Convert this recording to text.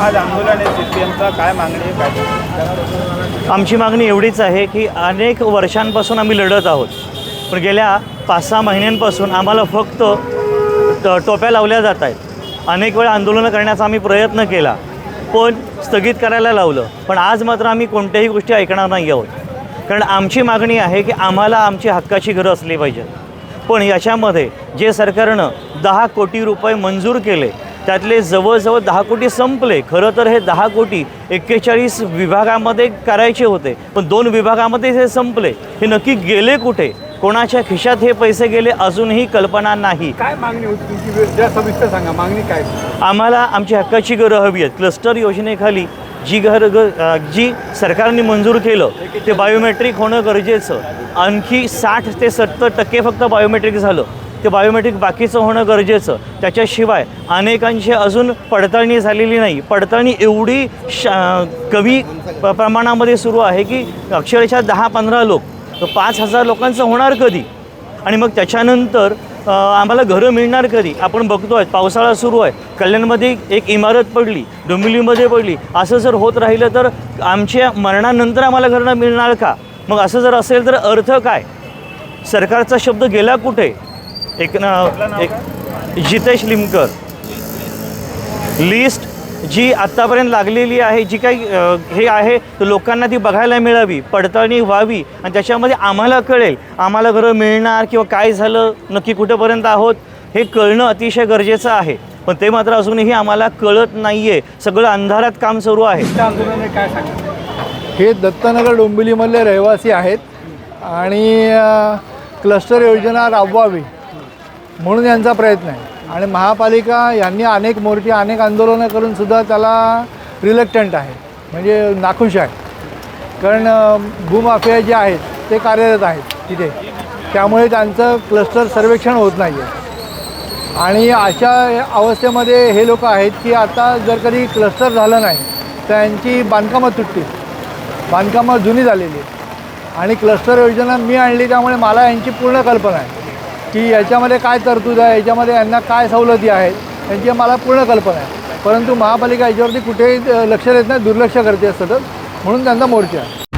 आज आंदोलन आहे सीपीएमचा काय मागणी आहे काय आमची मागणी एवढीच आहे की अनेक वर्षांपासून आम्ही लढत आहोत. पण गेल्या पाच सहा महिन्यांपासून आम्हाला फक्त ट- टोप्या लावल्या जात आहेत. अनेक वेळा आंदोलनं करण्याचा आम्ही प्रयत्न केला पण स्थगित करायला लावलं. पण आज मात्र आम्ही कोणत्याही गोष्टी ऐकणार नाही आहोत. कारण आमची मागणी आहे की आम्हाला आमची हक्काची घरं असली पाहिजेत. पण याच्यामध्ये जे सरकारनं दहा कोटी रुपये मंजूर केले त्यातले जवळजवळ दहा कोटी संपले. खरं तर हे दहा कोटी एक्केचाळीस विभागामध्ये करायचे होते. पण दोन विभागामध्ये हे संपले. हे नक्की गेले कुठे? कोणाच्या खिशात हे पैसे गेले अजूनही कल्पना नाही. काय मागणी होती सविस्तर सांगा मागणी काय? आम्हाला आमची हक्काची घरं हवी आहेत क्लस्टर योजनेखाली जी घर जी सरकारने मंजूर केलं ते बायोमेट्रिक होणं गरजेचं. आणखी साठ ते सत्तर टक्के फक्त बायोमेट्रिक झालं. ते बायोमेट्रिक बाकीचं होणं गरजेचं. त्याच्याशिवाय अनेकांची अजून पडताळणी झालेली नाही. पडताळणी एवढी शा कमी प- प्रमाणामध्ये सुरू आहे की अक्षरशः दहा पंधरा लोक पाच हजार लोकांचं होणार कधी? आणि मग त्याच्यानंतर आम्हाला घरं मिळणार कधी? आपण बघतो आहे पावसाळा सुरू आहे. कल्याणमध्ये एक इमारत पडली डोंबिवलीमध्ये पडली. असं जर होत राहिलं तर आमच्या मरणानंतर आम्हाला घरं मिळणार का? मग असं जर असेल तर अर्थ काय? सरकारचा शब्द गेला कुठे? एक न एक जितेश लिमकर. लिस्ट जी आत्तापर्यंत लागलेली आहे जी काही हे आहे तर लोकांना ती बघायला मिळावी पडताळणी व्हावी आणि त्याच्यामध्ये आम्हाला कळेल आम्हाला घरं मिळणार किंवा काय झालं नक्की कुठंपर्यंत आहोत हे कळणं अतिशय गरजेचं आहे. पण ते मात्र अजूनही आम्हाला कळत नाही आहे सगळं अंधारात काम सुरू आहे. हे दत्तनगर डोंबिवलीमधले रहिवासी आहेत आणि क्लस्टर योजना राबवावी. म्हणून यांचा प्रयत्न आहे. आणि महापालिका यांनी अनेक मोर्टी अनेक आंदोलनं करून सुद्धा त्याला रिलक्टंट आहे. म्हणजे नाखुश आहे. कारण भूमाफिया जे आहेत ते कार्यरत आहेत तिथे. त्यामुळे त्यांचं क्लस्टर सर्वेक्षण होत नाही आहे आणि अशा अवस्थेमध्ये हे लोक आहेत की आता जर कधी क्लस्टर झालं नाही तर यांची बांधकामं तुटतील. बांधकामं जुनी झालेली आहेत. आणि क्लस्टर योजना मी आणली त्यामुळे मला यांची पूर्ण कल्पना आहे. की याच्यामध्ये काय तरतूद आहे याच्यामध्ये यांना काय सवलती आहेत यांची मला पूर्ण कल्पना आहे. परंतु महापालिका याच्यावरती कुठेही लक्ष देत नाही दुर्लक्ष करते सतत. म्हणून त्यांचा मोर्चा आहे.